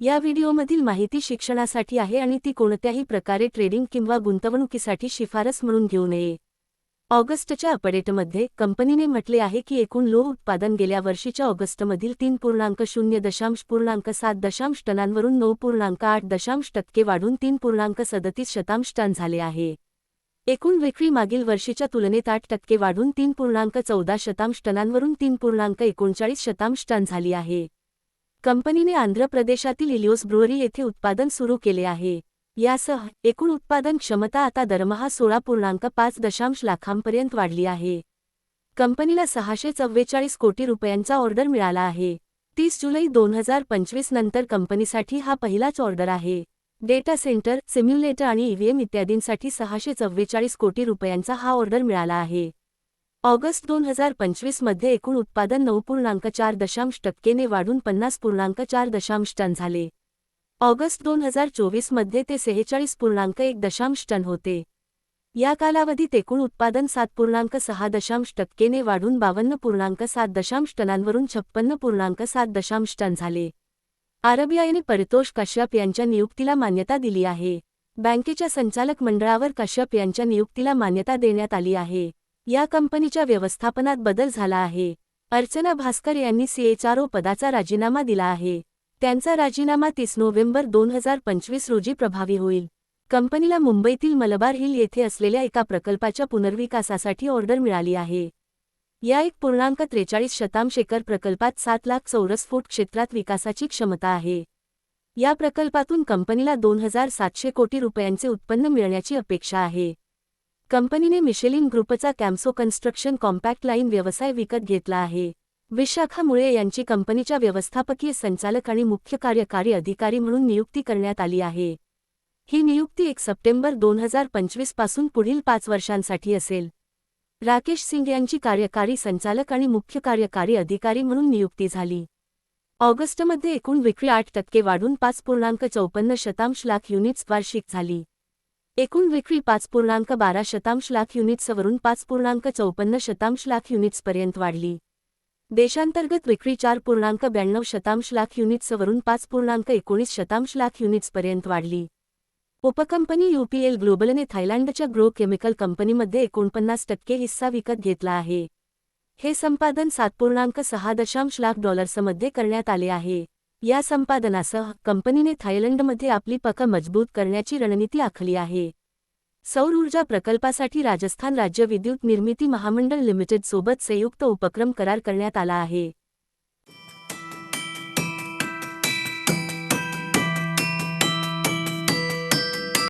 या व्हिडिओमधील माहिती शिक्षणासाठी आहे आणि ती कोणत्याही प्रकारे ट्रेडिंग किंवा गुंतवणुकीसाठी शिफारस म्हणून घेऊ नये. ऑगस्टच्या अपडेटमध्ये कंपनीने म्हटले आहे की एकूण लोह उत्पादन गेल्या वर्षीच्या ऑगस्टमधील तीन पूर्णांक शून्य दशांश पूर्णांक सात दशांश टनांवरून नऊ पूर्णांक आठ दशांश टक्के वाढून तीन पूर्णांक सदतीस शतांश टन झाले आहे. एकूण विक्री मागील वर्षीच्या तुलनेत आठ टक्के वाढून तीन पूर्णांक चौदा शतांश टनांवरून तीन पूर्णांक एकोणचाळीस शतांश टन झाली आहे. कंपनीने आंध्र प्रदेशातील इलिओस ब्रुअरी येथे उत्पादन सुरू केले आहे. यासह एकूण उत्पादन क्षमता आता दरमहा सोळा पूर्णांक पाच दशांश लाखांपर्यंत वाढली आहे. कंपनीला सहाशे चव्वेचाळीस कोटी रुपयांचा ऑर्डर मिळाला आहे. तीस जुलै दोन हजार पंचवीस नंतर कंपनीसाठी हा पहिलाच ऑर्डर आहे. डेटा सेंटर सिम्युलेटर आणि ईव्हीएम इत्यादींसाठी सहाशे चव्वेचाळीस कोटी रुपयांचा हा ऑर्डर मिळाला आहे. ऑगस्ट दोन हजार पंचवीसमध्ये एकूण उत्पादन नऊ पूर्णांक चार दशांश टक्केने वाढून पन्नास पूर्णांक चार दशांश टन झाले. ऑगस्ट दोन हजार चोवीसमध्ये ते सेहेचाळीस पूर्णांक एक दशांश टन होते. या कालावधीत एकूण उत्पादन सात पूर्णांक सहा दशांश टक्केने वाढून बावन्न पूर्णांक सात दशांश टनांवरून छप्पन्न पूर्णांक सात दशांश टन झाले. आरबीआयने परितोष कश्यप यांच्या नियुक्तीला मान्यता दिली आहे. बँकेच्या संचालक मंडळावर कश्यप यांच्या नियुक्तीला मान्यता देण्यात आली आहे. या कंपनीच्या व्यवस्थापनात बदल झाला आहे. अर्चना भास्कर यांनी सीएचआरओ पदाचा राजीनामा दिला आहे. त्यांचा राजीनामा तीस नोव्हेंबर दोन हजार पंचवीस रोजी प्रभावी होईल. कंपनीला मुंबईतील मलबार हिल येथे असलेल्या एका प्रकल्पाच्या पुनर्विकासासाठी ऑर्डर मिळाली आहे. या एक पूर्णांक त्रेचाळीस शतांश एकर प्रकल्पात सात लाख चौरस फूट क्षेत्रात विकासाची क्षमता आहे. या प्रकल्पातून कंपनीला दोन हजार सातशे कोटी रुपयांचे उत्पन्न मिळण्याची अपेक्षा आहे. कंपनीने मिशेलिन ग्रुपचा कॅम्सो कन्स्ट्रक्शन कॉम्पॅक्ट लाईन व्यवसाय विकत घेतला आहे. विशाखा मुळे यांची कंपनीच्या व्यवस्थापकीय संचालक आणि मुख्य कार्यकारी अधिकारी म्हणून नियुक्ती करण्यात आली आहे. ही नियुक्ती एक सप्टेंबर दोन हजार पंचवीसपासून पुढील पाच वर्षांसाठी असेल. राकेश सिंग यांची कार्यकारी संचालक आणि मुख्य कार्यकारी अधिकारी म्हणून नियुक्ती झाली. ऑगस्टमध्ये एकूण विक्री आठ टक्के वाढून पाच पूर्णांक चौपन्न शतांश लाख युनिट्स वार्षिक झाली. एकूण विक्री पाच पूर्णांक बारा शतांश लाख युनिट्सवरून पाच पूर्णांक चौपन्न शतांश लाख युनिट्सपर्यंत वाढली. देशांतर्गत विक्री चार पूर्णांक ब्याण्णव शतांश लाख युनिट्सवरून पाच पूर्णांक एकोणीस शतांश लाख युनिट्सपर्यंत वाढली. उपकंपनी यूपीएल ग्लोबलने थायलंडच्या ग्रो केमिकल कंपनीमध्ये एकोणपन्नास टक्के हिस्सा विकत घेतला आहे. हे संपादन सात पूर्णांक सहा दशांश लाख डॉलर्समध्ये करण्यात आले आहे. या संपादनासह कंपनीने थायलंडमध्ये आपली पक मजबूत करण्याची रणनीती आखली आहे. सौर ऊर्जा प्रकल्पासाठी राजस्थान राज्य विद्युत निर्मिती महामंडळ लिमिटेडसोबत संयुक्त उपक्रम करार करण्यात आला आहे.